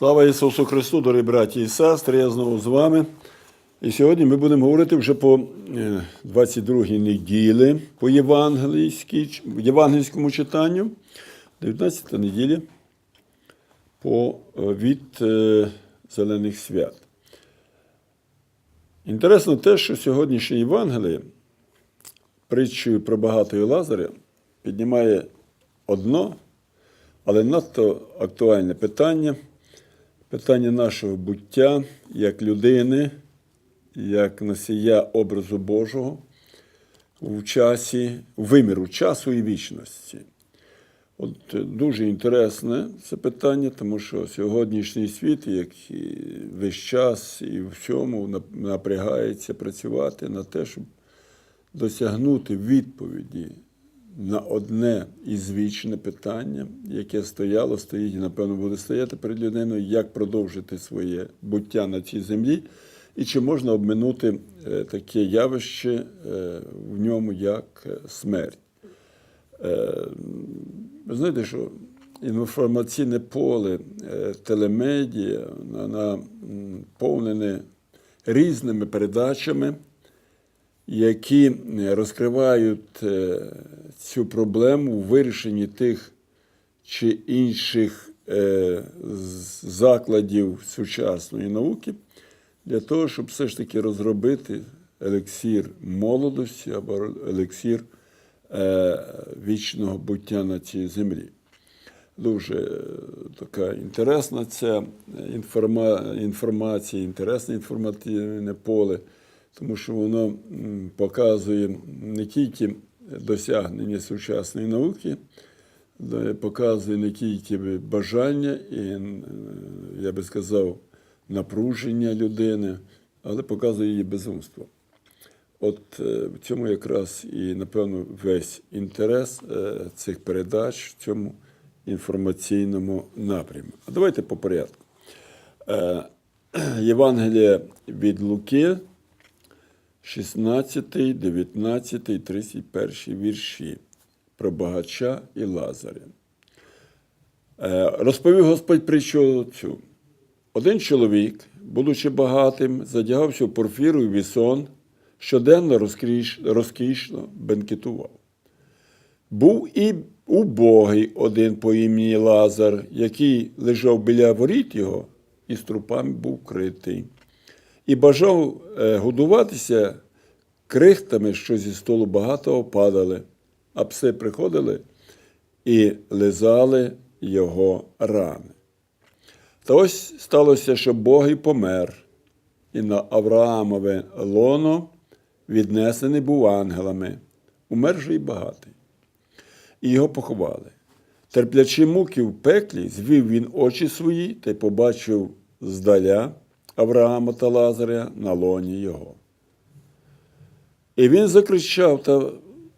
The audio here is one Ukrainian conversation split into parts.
Слава Ісусу Христу, дорогі браті і сестри, я знову з вами. І сьогодні ми будемо говорити вже по 22-й неділі по євангельському читанню, 19 неділя по, е, від е, Зелених свят. Інтересно те, що сьогоднішнє Євангеліє притчою про багатого Лазаря піднімає одно, але надто актуальне питання питання нашого буття як людини, як носія образу Божого в часі, виміру часу і вічності. От е, дуже інтересне це питання, тому що сьогоднішній світ, як і весь час і в всьому напрягається працювати на те, щоб досягнути відповіді на одне із вічне питання, яке стояло, стоїть і, напевно, буде стояти перед людиною, як продовжити своє буття на цій землі, і чи можна обминути е, таке явище е, в ньому, як е, смерть. Ви знаєте, що інформаційне поле телемедіа вона повнене різними передачами, які е, розкривають е, цю проблему у вирішенні тих чи інших е, закладів сучасної науки для того, щоб все ж таки розробити елексір молодості або елексір вічного буття на цій землі. Дуже така інтересна ця інформа, інформація, інтересне інформативне поле, тому що воно показує не тільки досягнення сучасної науки, показує не тільки бажання і, е, я би сказав, напруження людини, але показує її безумство. От е, в цьому якраз і, напевно, весь інтерес е, цих передач в цьому інформаційному напрямку. А давайте по порядку. Євангелія від Луки, 16, 19, 31 вірші про багача і Лазаря. Е, Розповів Господь притчу цю. Один чоловік, будучи багатим, задягався в порфіру і вісон, щоденно розкіш, розкішно бенкетував. Був і убогий один по імені Лазар, який лежав біля воріт його і струпами був критий. І бажав е, годуватися крихтами, що зі столу багато падали, а пси приходили і лизали його рани. Та ось сталося, що Бог і помер, і на Авраамове лоно віднесений був ангелами, умер же й багатий. І його поховали. Терплячи муки в пеклі, звів він очі свої та й побачив здаля Авраама та Лазаря на лоні його. І він закричав та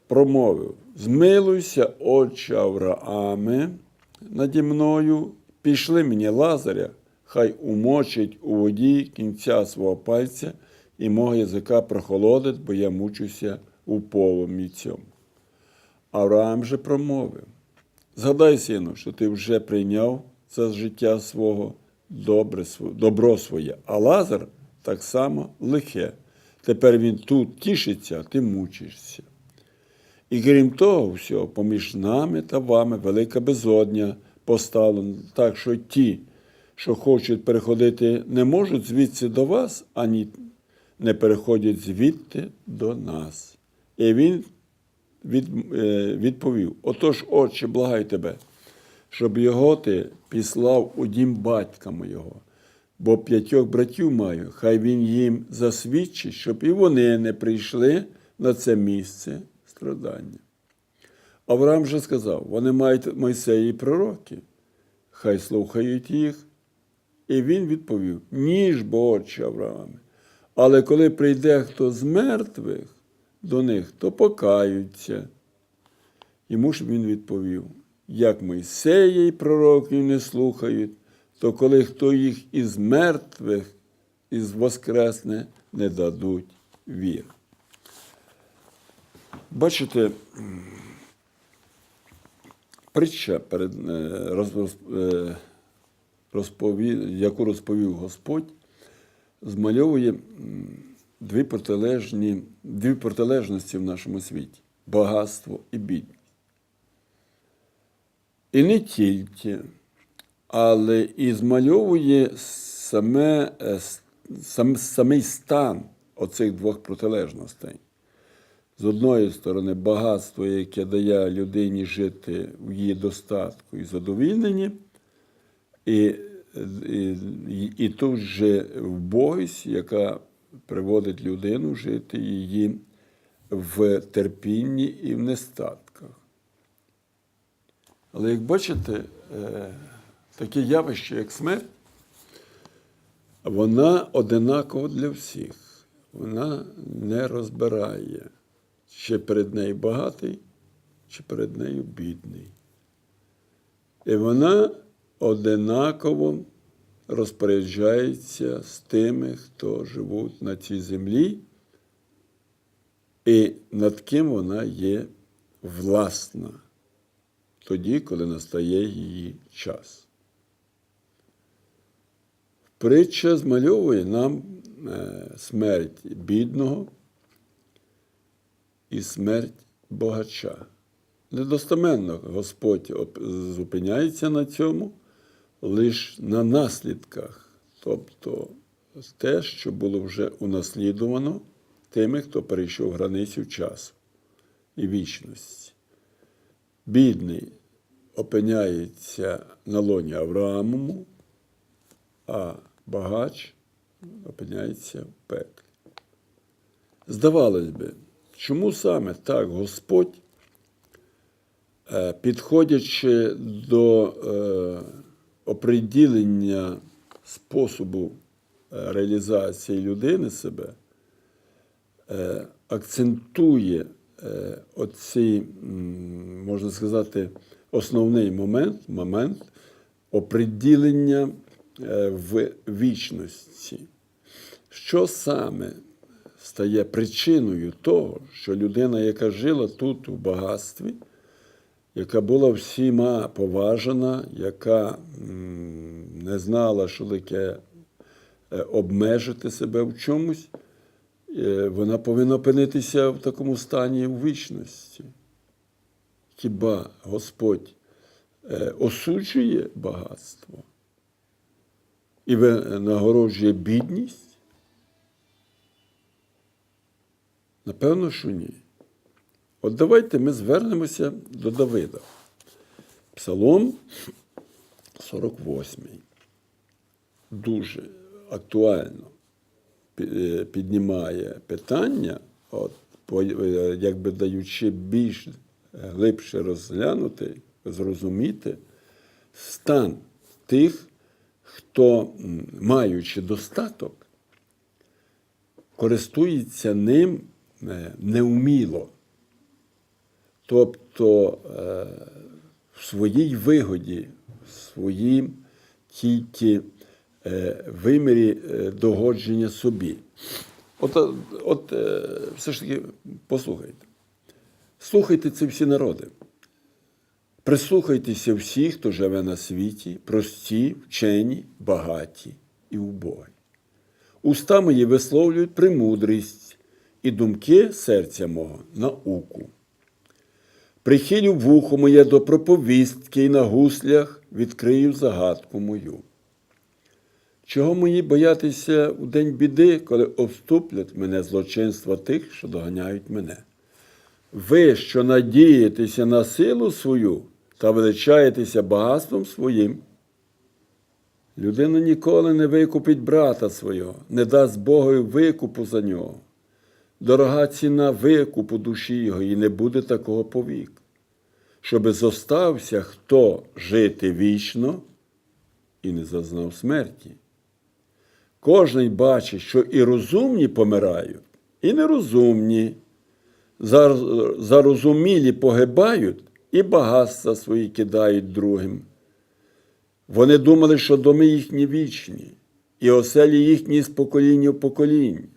промовив: Змилуйся, отче Аврааме, наді мною, пішли мені Лазаря, хай умочить у воді кінця свого пальця і мого язика прохолодить, бо я мучуся у полумі цьому. Авраам же промовив: Згадай, сину, що ти вже прийняв за життя свого добре, добро своє, а Лазар так само лихе. Тепер він тут тішиться, а ти мучишся. І крім того всього, поміж нами та вами велика безодня поставлена, так що ті, що хочуть переходити, не можуть звідси до вас, ані не переходять звідти до нас. І він е, відповів: Отож, отче, благай тебе, щоб його ти післав у дім батька мого, бо п'ятьох братів маю, хай він їм засвідчить, щоб і вони не прийшли на це місце страдання. Авраам же сказав: вони мають Мойсеї пророки, хай слухають їх. І він відповів: Ні ж, бо отче Аврааме. Але коли прийде хто з мертвих до них, то покаються. Йому ж він відповів: як Мойсея і пророків не слухають, то коли хто їх із мертвих із воскресне, не дадуть вір. Бачите, притча перед, е, е, розповів, яку розповів Господь, змальовує дві, протилежні, дві протилежності в нашому світі багатство і бідність. І не тільки, але і змальовує саме, е, сам, самий стан оцих двох протилежностей. З одної сторони, багатство, яке дає людині жити в її достатку і задовільненні, і, і, і, тут же вбогість, яка приводить людину жити її в терпінні і в нестатках. Але як бачите, е, таке явище, як смерть, вона одинакова для всіх. Вона не розбирає, чи перед нею багатий, чи перед нею бідний. І вона одинаково розпоряджається з тими, хто живуть на цій землі, і над ким вона є власна тоді, коли настає її час. Притча змальовує нам е, смерть бідного і смерть богача. Недостаменно Господь зупиняється на цьому лише на наслідках, тобто те, що було вже унаслідувано тими, хто перейшов границю часу і вічності. Бідний опиняється на лоні Авраамому, а багач опиняється в пеклі. Здавалось би, чому саме так Господь, е, підходячи до е, оприділення способу е, реалізації людини себе, акцентує е, оцей, можна сказати, основний момент, момент оприділення е, в вічності. Що саме стає причиною того, що людина, яка жила тут у багатстві, яка була всіма поважана, яка не знала, що таке е, обмежити себе в чомусь, вона повинна опинитися в такому стані в вічності. Хіба Господь е, осуджує багатство і нагороджує бідність? Напевно, що ні. От давайте ми звернемося до Давида. Псалом 48. Дуже актуально е, піднімає питання, от, е, якби даючи більш глибше розглянути, зрозуміти стан тих, хто, маючи достаток, користується ним е, неуміло. Тобто е, в своїй вигоді, в своїм тільки е, вимірі е, догодження собі. От, е, от е, все ж таки послухайте. Слухайте це всі народи. Прислухайтеся всі, хто живе на світі, прості, вчені, багаті і убогі. Уста мої висловлюють премудрість і думки серця мого науку. Прихилю вухо моє до проповістки і на гуслях відкрию загадку мою. Чого мені боятися у день біди, коли обступлять мене злочинства тих, що доганяють мене? Ви, що надієтеся на силу свою та величаєтеся багатством своїм, людина ніколи не викупить брата свого, не дасть Богові викупу за нього. Дорога ціна викупу душі його, і не буде такого повік, щоби зостався хто жити вічно і не зазнав смерті. Кожний бачить, що і розумні помирають, і нерозумні, зарозумілі погибають і багатства свої кидають другим. Вони думали, що доми їхні вічні, і оселі їхні з покоління в покоління.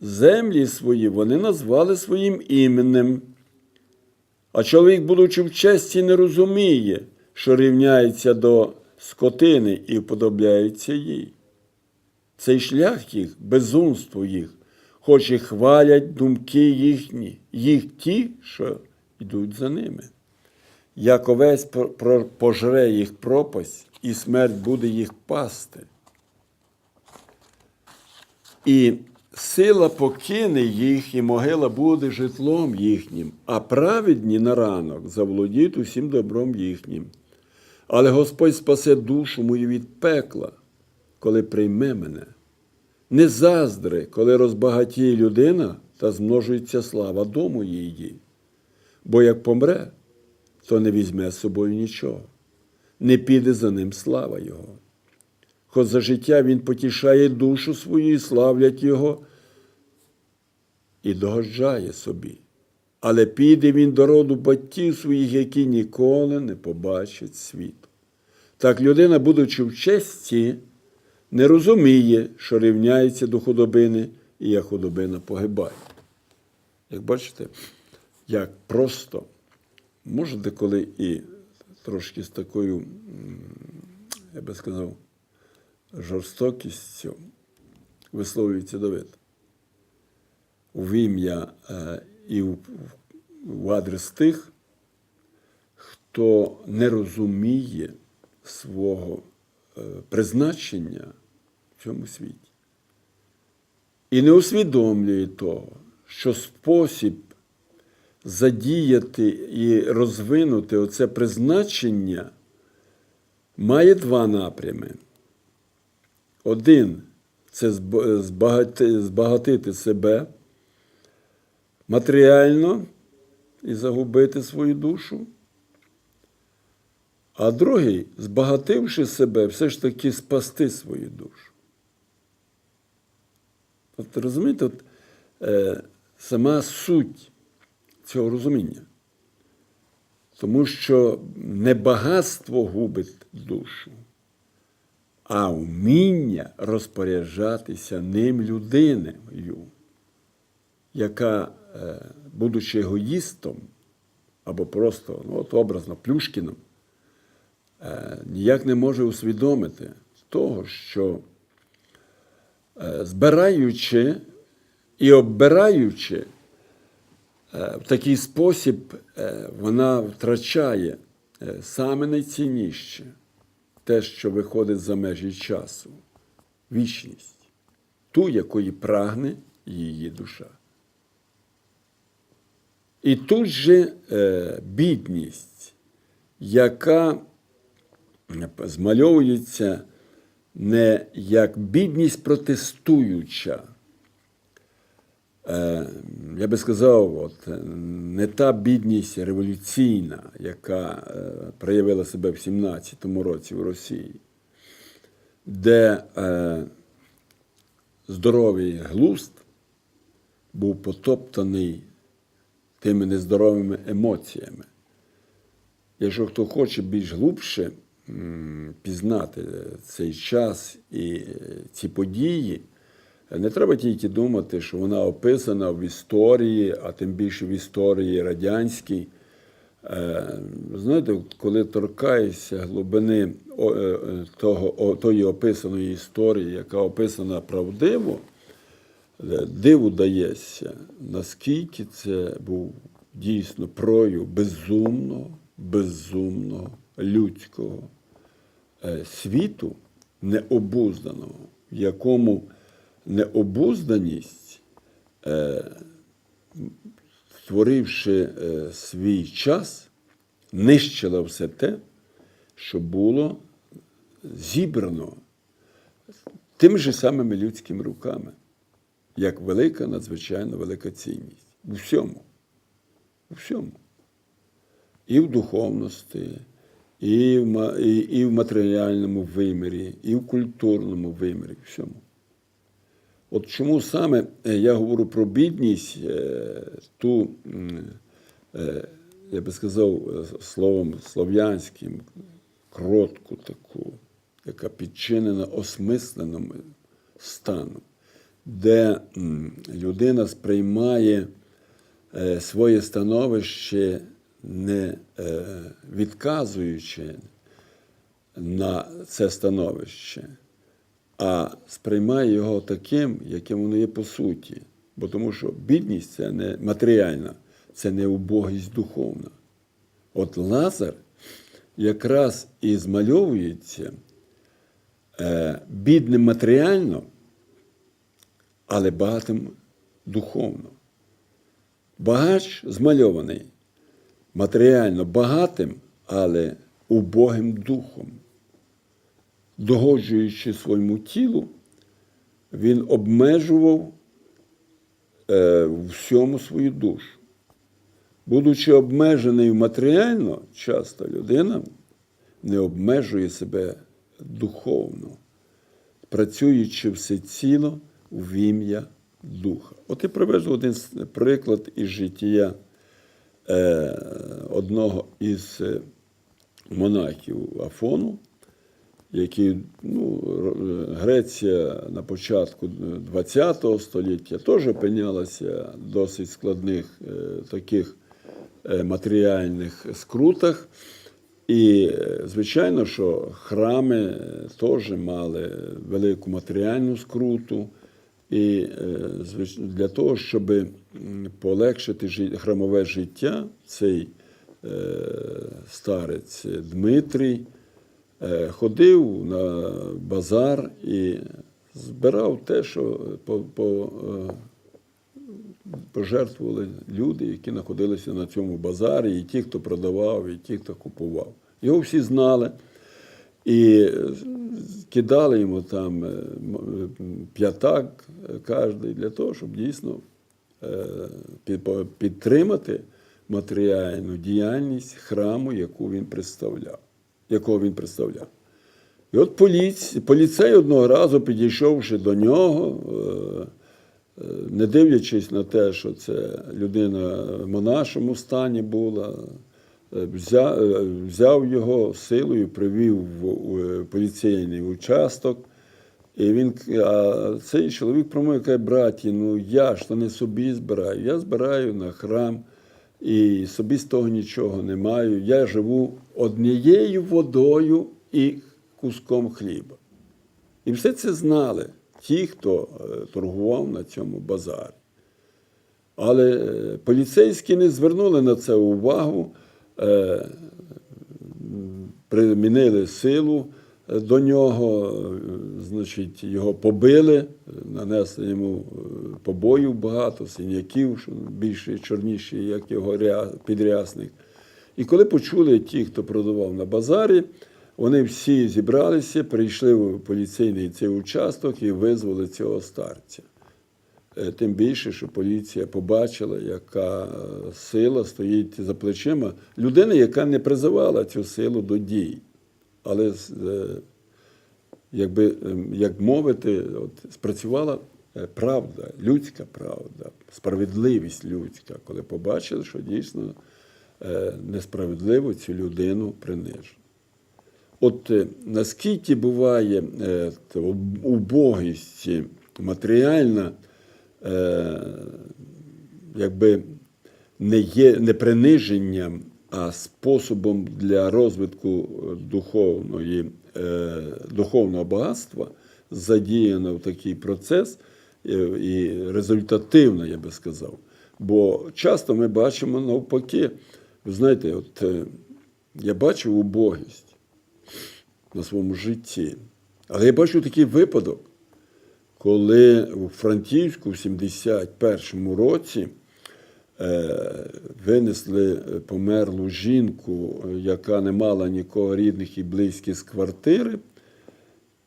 Землі свої вони назвали своїм іменем. А чоловік, будучи в честі, не розуміє, що рівняється до скотини і вподобляються їй. Цей шлях їх, безумство їх, хоч і хвалять думки їхні, їх ті, що йдуть за ними. Як овець пожре їх пропасть, і смерть буде їх пасти. І сила покине їх, і могила буде житлом їхнім, а праведні на ранок заволодіють усім добром їхнім. Але Господь спасе душу мою від пекла, коли прийме мене. Не заздри, коли розбагатіє людина та змножується слава дому її. Бо як помре, то не візьме з собою нічого, не піде за ним слава Його. Хоч за життя він потішає душу свою і славлять Його і догоджає собі. Але піде він до роду батьків своїх, які ніколи не побачать світу. Так людина, будучи в честі, не розуміє, що рівняється до худобини, і як худобина погибає. Як бачите, як просто, може деколи і трошки з такою, я би сказав, жорстокістю висловлюється Давид. В ім'я е, і в, адрес тих, хто не розуміє свого е, призначення в цьому світі. І не усвідомлює того, що спосіб задіяти і розвинути оце призначення має два напрями. Один це збагатити себе матеріально і загубити свою душу. А другий, збагативши себе, все ж таки спасти свою душу. От розумієте, от, е, сама суть цього розуміння. Тому що не багатство губить душу, а вміння розпоряджатися ним людиною, яка, е, будучи егоїстом, або просто ну, от образно Плюшкіном, ніяк не може усвідомити того, що е, збираючи і оббираючи е, в такий спосіб, е, вона втрачає е, саме найцінніше те, що виходить за межі часу вічність, ту, якої прагне її душа. І тут же е, бідність, яка змальовується не як бідність протестуюча. Е, я би сказав, от, не та бідність революційна, яка е, проявила себе в 17-му році в Росії, де е, здоровий глузд був потоптаний тими нездоровими емоціями. Якщо хто хоче більш глибше м, пізнати цей час і е, ці події, не треба тільки думати, що вона описана в історії, а тим більше в історії радянській. Е, Знаєте, коли торкаєшся глибини е, е, того, тої описаної історії, яка описана правдиво, е, диву дається, наскільки це був дійсно прояв безумного, безумного людського е, світу необузданого, в якому необузданість, е, створивши е, свій час, нищила все те, що було зібрано тими ж самими людськими руками, як велика, надзвичайно велика цінність. У всьому. У всьому. І в духовності, і в, і, і в матеріальному вимірі, і в культурному вимірі, всьому. От чому саме е, я говорю про бідність, е, ту, е, я би сказав словом слов'янським, кротку таку, яка підчинена осмисленому стану, де людина сприймає своє становище не е, відказуючи на це становище, а сприймає його таким, яким воно є по суті. Бо тому що бідність це не матеріальна, це не убогість духовна. От Лазар якраз і змальовується е, бідним матеріально, але багатим духовно. Багач змальований матеріально багатим, але убогим духом. Догоджуючи своєму тілу, він обмежував е, всьому свою душу. Будучи обмежений матеріально, часто людина не обмежує себе духовно, працюючи всеціло в ім'я Духа. От і приведу один приклад із життя одного із е, монахів Афону, який ну, Греція на початку ХХ століття теж опинялася в досить складних е, таких е, матеріальних скрутах. І, е, звичайно, що храми е, теж мали велику матеріальну скруту. І е, для того, щоб полегшити храмове життя, цей е, старець Дмитрій е, ходив на базар і збирав те, що по, по, пожертвували люди, які знаходилися на цьому базарі, і ті, хто продавав, і ті, хто купував. Його всі знали. І кидали йому там е, е, п'ятак кожен для того, щоб дійсно е, підтримати матеріальну діяльність храму, яку він представляв, якого він представляв. І от поліцей, поліцей одного разу, підійшовши до нього, не дивлячись на те, що це людина в монашому стані була, взяв, е, взяв його силою, привів в е, поліцейний участок. І він, а цей чоловік промовив, каже, браті, ну я ж то не собі збираю, я збираю на храм і собі з того нічого не маю. Я живу однією водою і куском хліба. І все це знали ті, хто е, торгував на цьому базарі. Але е, поліцейські не звернули на це увагу, е, примінили силу е, до нього, е, значить, його побили, е, нанесли йому е, побоїв багато, синяків, більше чорніші, як його підрясник. І коли почули ті, хто продавав на базарі, вони всі зібралися, прийшли в поліцейний цей участок і визвали цього старця. Е, Тим більше, що поліція побачила, яка е, сила стоїть за плечима людини, яка не призивала цю силу до дій. Але, е, якби, ем, як мовити, от, спрацювала правда, людська правда, справедливість людська, коли побачили, що дійсно несправедливо цю людину принижено. От наскільки буває убогість матеріальна, е, якби не є не приниженням, а способом для розвитку духовної, е, духовного багатства, задіяно в такий процес е, і результативно, я би сказав. Бо часто ми бачимо навпаки, ви знаєте, от е, я бачив убогість на своєму житті. Але я бачу такий випадок, коли у Франківську в 71-му році е, винесли померлу жінку, яка не мала нікого рідних і близьких з квартири.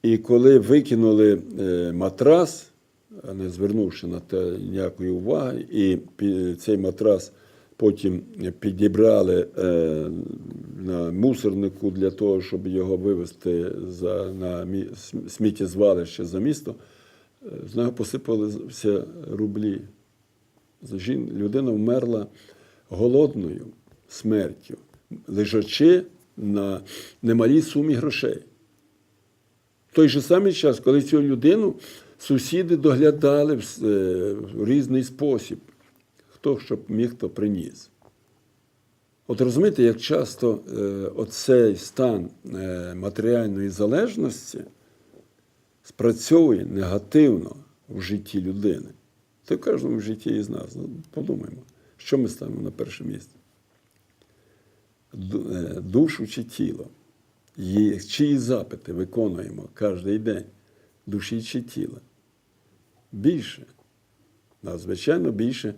І коли викинули е, матрас, не звернувши на те ніякої уваги, і цей матрас потім підібрали е, на мусорнику для того, щоб його вивезти на сміттєзвалище за місто, е, з нього посипалися рублі. Людина вмерла голодною смертю, лежачи на немалій сумі грошей. В той же самий час, коли цю людину сусіди доглядали в, е, різний спосіб, хто щоб міг, то приніс. От розумієте, як часто е, оцей стан е, матеріальної залежності спрацьовує негативно в житті людини. Це в кожному житті із нас. Ну, подумаймо, що ми ставимо на перше місце? Душу чи тіло? Чиї запити виконуємо кожен день? Душі чи тіла? Більше. Надзвичайно більше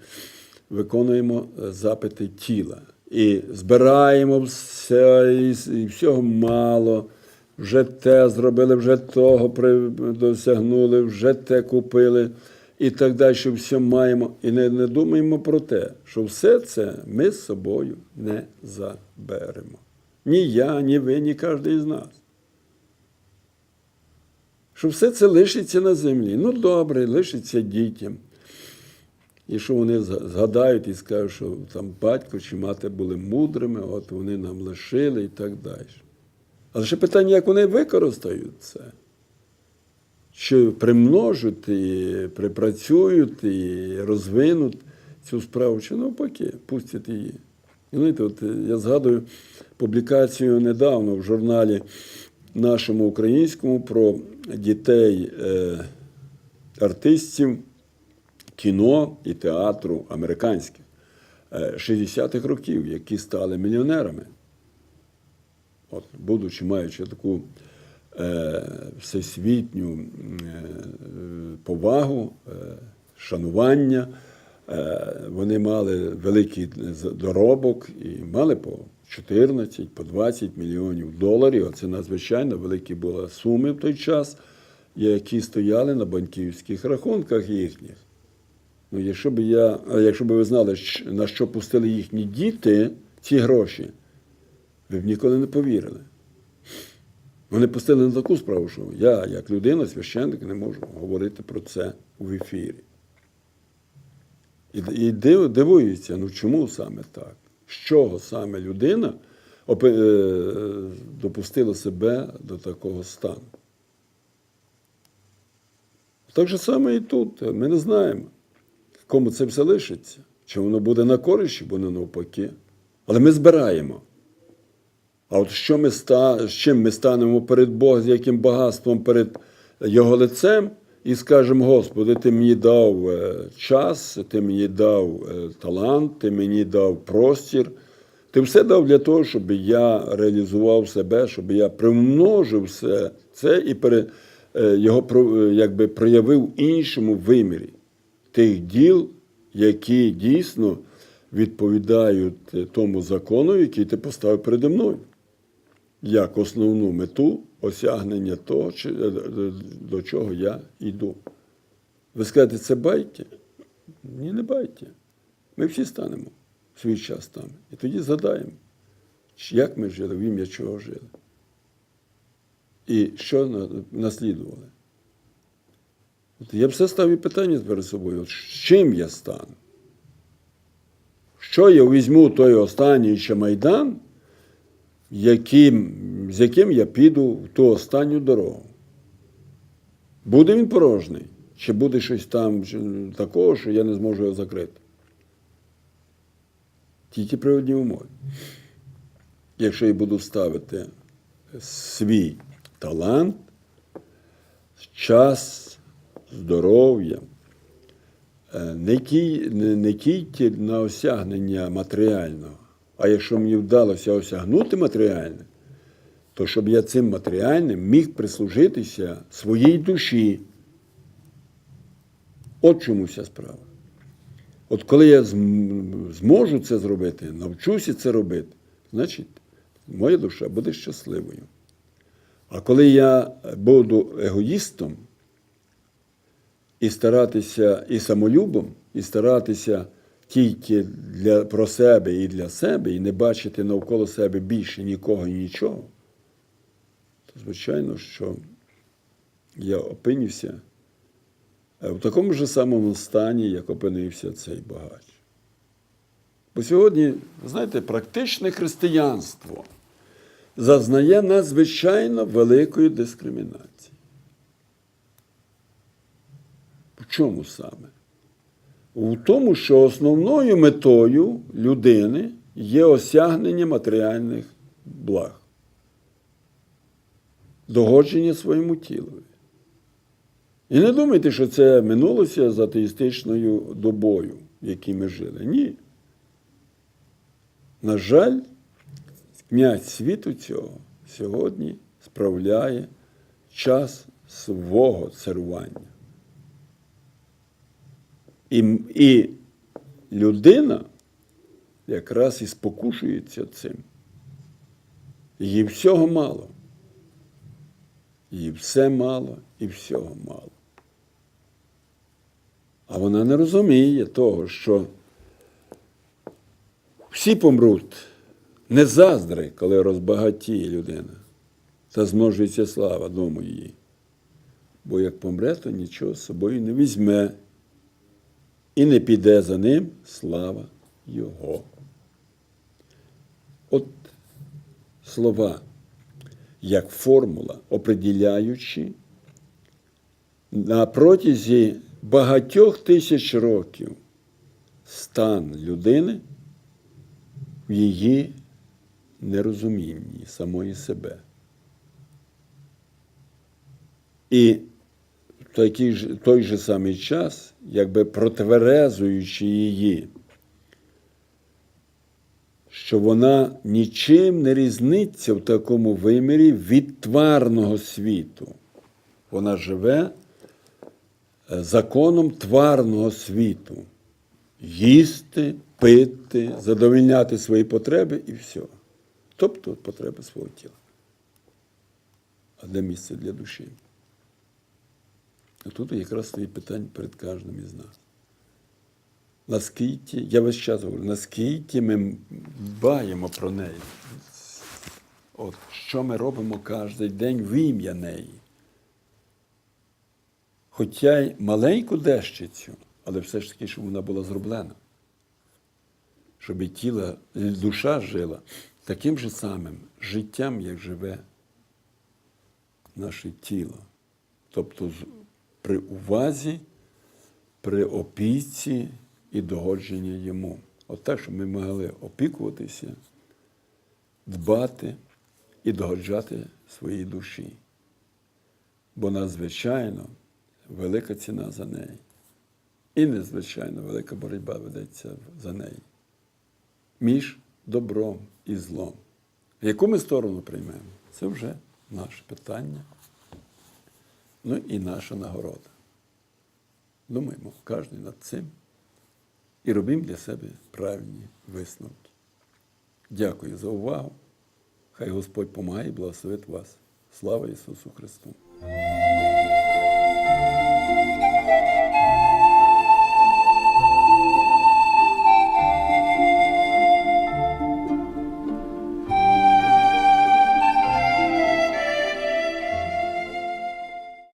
виконуємо е, запити тіла. І збираємо все, і всього мало. Вже те зробили, вже того досягнули, вже те купили і так далі, що все маємо. І не, не думаємо про те, що все це ми з собою не заберемо. Ні я, ні ви, ні кожен із нас що все це лишиться на землі. Ну, добре, лишиться дітям. І що вони згадають і скажуть, що там батько чи мати були мудрими, от вони нам лишили і так далі. Але ще питання, як вони використають це? Чи примножать, і припрацюють і розвинуть цю справу, чи навпаки, пустять її. І знаєте, от е, я згадую публікацію недавно в журналі нашому українському про дітей е, артистів кіно і театру американських е, 60-х років, які стали мільйонерами. От, будучи маючи таку е, всесвітню е, повагу, е, шанування, е, вони мали великий доробок і мали по 14, по 20 мільйонів доларів. Це надзвичайно великі були суми в той час, які стояли на банківських рахунках їхніх. Ну, якщо б я, якщо б ви знали, на що пустили їхні діти ці гроші, ви б ніколи не повірили. Вони пустили на таку справу, що я, як людина, священник, не можу говорити про це в ефірі. І, і див- дивуються, ну чому саме так? З чого саме людина е, допустила себе до такого стану? Так же саме і тут. Ми не знаємо, кому це все лишиться. Чи воно буде на користь, чи буде навпаки. Але ми збираємо. А от що ми ста, з чим ми станемо перед Богом, з яким багатством перед Його лицем, і скажемо, Господи, Ти мені дав е, час, Ти мені дав е, талант, Ти мені дав простір. Ти все дав для того, щоб я реалізував себе, щоб я примножив все це і пере, е, його якби проявив іншому вимірі тих діл, які дійсно відповідають тому закону, який ти поставив переді мною як основну мету осягнення того, е, е, до чого я йду. Ви скажете, це байки? Ні, не байки. Ми всі станемо в свій час там. І тоді згадаємо, як ми жили, в ім'я чого жили. І що наслідували. От я все ставлю питання перед собою, з чим я стану? Що я візьму той останній ще Майдан, яким, з яким я піду в ту останню дорогу. Буде він порожній, чи буде щось там такого, що я не зможу його закрити? Тільки при одній умові. Якщо я буду ставити свій талант, час, здоров'я, е, не, кі, не, не тільки на осягнення матеріального, а якщо мені вдалося осягнути матеріальне, то щоб я цим матеріальним міг прислужитися своїй душі. От чому вся справа. От коли я зможу це зробити, навчуся це робити, значить, моя душа буде щасливою. А коли я буду егоїстом і старатися і самолюбом, і старатися тільки для, про себе і для себе, і не бачити навколо себе більше нікого і нічого, то звичайно, що я опинюся е, в такому ж самому стані, як опинився цей багач. Бо сьогодні, знаєте, практичне християнство зазнає надзвичайно великої дискримінації. В чому саме? У тому, що основною метою людини є осягнення матеріальних благ, догодження своєму тілові. І не думайте, що це минулося з атеїстичною добою, в якій ми жили. Ні. На жаль, князь світу цього сьогодні справляє час свого царування. І, і людина якраз і спокушується цим. Їй всього мало. Їй все мало і всього мало. А вона не розуміє того, що всі помруть. Не заздри, коли розбагатіє людина, та змножується слава дому її. Бо як помре, то нічого з собою не візьме, і не піде за ним слава Його. От слова, як формула, определяючи на протязі багатьох тисяч років стан людини в її нерозумінні самої себе. І в той же самий час, якби протверезуючи її, що вона нічим не різниться в такому вимірі від тварного світу. Вона живе е, законом тварного світу. Їсти, пити, задовольняти свої потреби і все. Тобто потреби свого тіла. А де місце для душі? Тут якраз стоїть питання перед кожним із нас. Наскільки, я весь час говорю, наскільки ми дбаємо про неї. От, що ми робимо кожен день в ім'я неї. Хоча й маленьку дещицю, але все ж таки, щоб вона була зроблена. Щоб і тіло, і душа жила таким же самим життям, як живе наше тіло. Тобто при увазі, при опіці і догодженні йому. От так, щоб ми могли опікуватися, дбати і догоджати своїй душі. Бо надзвичайно велика ціна за неї. І незвичайно велика боротьба ведеться за неї. Між добром і злом. Яку ми сторону приймемо? Це вже наше питання. Ну і наша нагорода. Думаємо кожен над цим і робимо для себе правильні висновки. Дякую за увагу. Хай Господь помагає і благословить вас. Слава Ісусу Христу!